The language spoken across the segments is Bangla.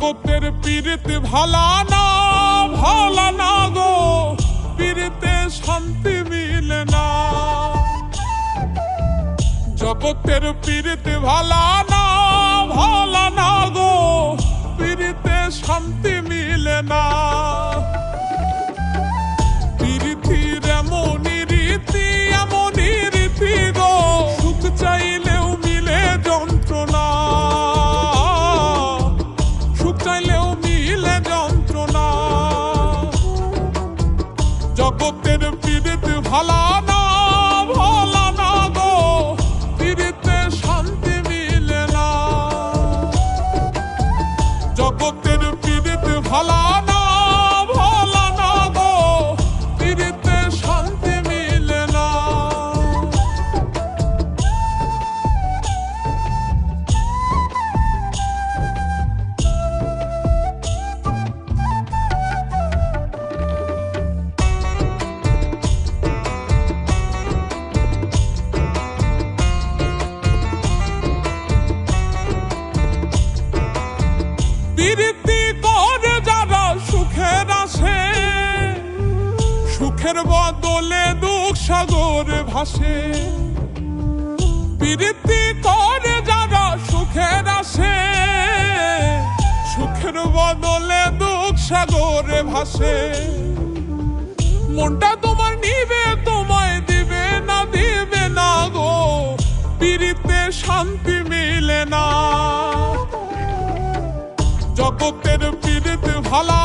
জগতের পীড়িত ভালা না ভালা না গো। পীড়িতে শান্তি মিলে না। জগতের পীড়িত ভালা না ভালা না গো। পীড়িতে শান্তি মিলে না। সুখের বদলে দুঃখ সাগরে ভাসে। প্রীতি করে যারা সুখের আসে, সুখের বদলে দুঃখ সাগরে ভাসে। মনটা তোমার নিবে, তোমায় দিবে না দিবে না গো। পিড়িতে শান্তি মিলে না। জগতের পীড়িত ভালা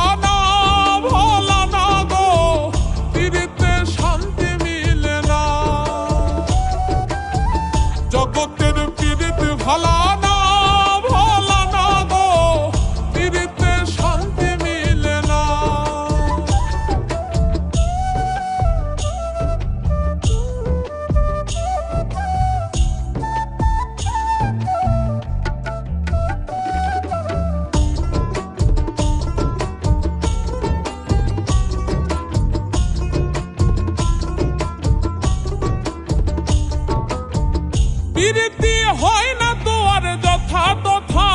প্রীতি হয় না তো আর যথা তথা।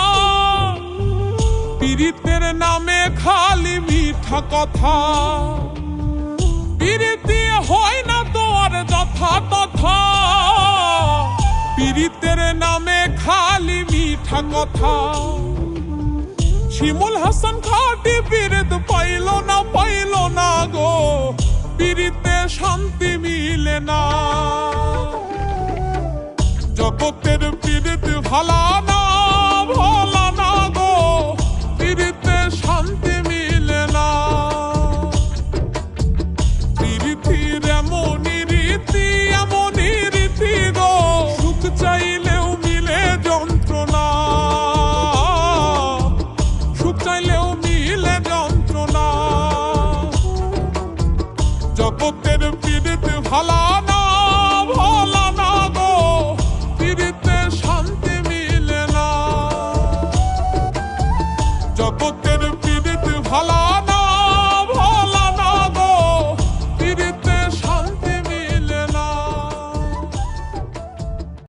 পীড়িতের নামে খালি মিঠা কথা। প্রীতি হয় না তো আর যথা তথা। পীড়িতের নামে খালি মিঠা কথা। শিমুল হাসান খাটি পীড়িত পাইল না পাইল না গো। পীড়িতে শান্তি মিলে না। জগতের